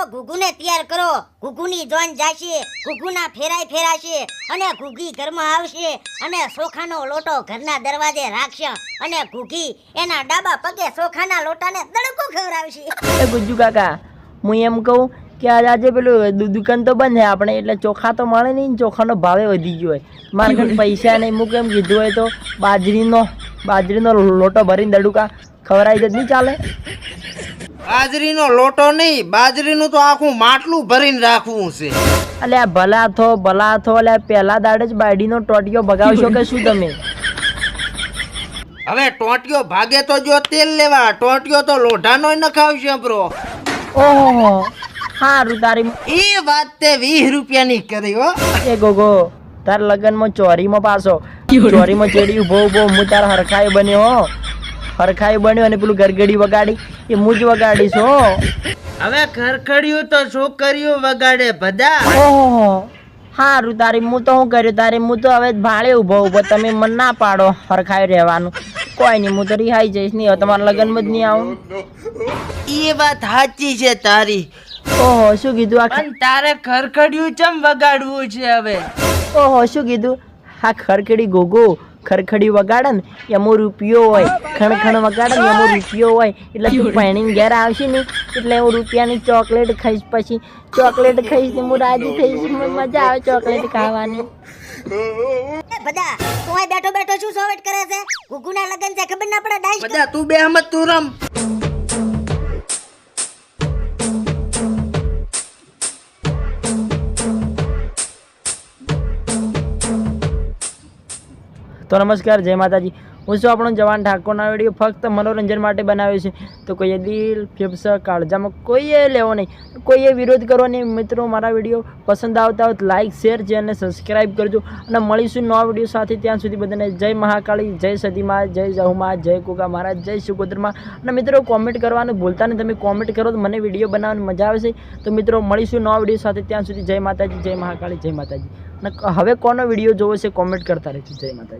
તો ઘુઘુને તૈયાર કરો. ઘુઘુની જોન જાશે, ઘુઘુના ફેરાય ફેરાશે અને ઘુઘી ઘરમાં આવશે અને સોખાનો લોટો ઘરના દરવાજે રાખશે અને ઘુઘી એના ડાબા પગે સોખાના લોટાને દડકો ખવડાવશે. એ ગુજ્જુ કાકા, હું એમ કહું કે આજ પેલું દુકાન તો બંધ છે, આપણે એટલે ચોખા તો મળે નહીં ચોખાનો ભાવે વધી ગયો હોય. મારે પૈસા નહીં મૂકે એમ કીધું હોય તો બાજરીનો બાજરીનો લોટો ભરીને દડુકા ખવડાવી જ નહીં ચાલે. બાજરીનો લોટો નહીં બાજરીનું તો આખું માટલું ભરીને રાખવું છે. અલે આ ભલા થો ભલા થો અલે આ પહેલા દાડે જ બાયડીનો ટોટિયો ભગાવશો કે શું તમે? હવે ટોટિયો ભાગે તો જો તેલ લેવા ટોટિયો તો લોઢાનો નખાવશે બ્રો. ઓહો સારું તારી એ વાત તે વીસ રૂપિયાની કરી હો. એ ગોગો તાર લગનમાં ચોરીમાં પાછો. ચોરીમાં ચેડી ઊભો ઊભો હું તાર હરખાય બન્યો હો. હરખાઈ બન્યો અને પેલું ગરગડી વગાડી. એ જ વગાડીશ હો. હવે ખરખડ્યું તો છોકરીઓ વગાડે બધા ઓહો સારું તારી હું તો શું કર્યું? તારી હું તો હવે ભાડે ઊભો ઊભો. તમે મને ના પાડો હરખાઈ રહેવાનું. કોઈ નહીં હું તો રિહાઈ જઈશ. નહીં હવે તમારા લગ્નમાં જ નહીં આવું. એ વાત સાચી છે તારી. ઓહો શું કીધું? આ તારે ખરખડ્યું ચમ વગાડવું છે હવે? ઓહો શું કીધું? હા ખરખડી ગોગો. ખરખડી વગાડે ને એમાં રૂપિયો હોય. ખણ ખણ વગાડે ને એમાં રૂપિયો હોય. એટલે તું પહેણીને ઘેર આવશે ને એટલે હું રૂપિયાની ચોકલેટ ખાઈશ પછી. ચોકલેટ ખાઈશ ને હું રાજી થઈશ. મને મજા આવે ચોકલેટ ખાવાની. એ બધા તું બેઠો બેઠો શું સોવેટ કરે છે? ગુગુના લગન છે ખબર ના પડે ડાઈસ બધા તું બે હમત તું રમ. તો નમસ્કાર, જય માતાજી. હું શું આપણો જવાન ઠાકોરના વીડિયો ફક્ત મનોરંજન માટે બનાવ્યો છે. તો કોઈએ દિલ, ફેફસા, કાળજામાં કોઈએ લેવો નહીં. કોઈએ વિરોધ કરવો નહીં. મિત્રો, મારા વીડિયો પસંદ આવતા હોય લાઇક શેર છે અને સબસ્ક્રાઈબ કરજો. અને મળીશું નવા વીડિયો સાથે. ત્યાં સુધી બધાને જય મહાકાળી, જય સતીમાં જય જહુમાં જય કુકા મહારાજ, જય શિકોતરમાં અને મિત્રો કોમેન્ટ કરવાનું ભૂલતા નહીં. તમે કોમેન્ટ કરો તો મને વીડિયો બનાવવાની મજા આવે છે. તો મિત્રો, મળીશું નવા વીડિયો સાથે. ત્યાં સુધી જય માતાજી, જય મહાકાળી, જય માતાજી. અને હવે કોનો વીડિયો જોવો છે કોમેન્ટ કરતા રહેજો. જય માતાજી.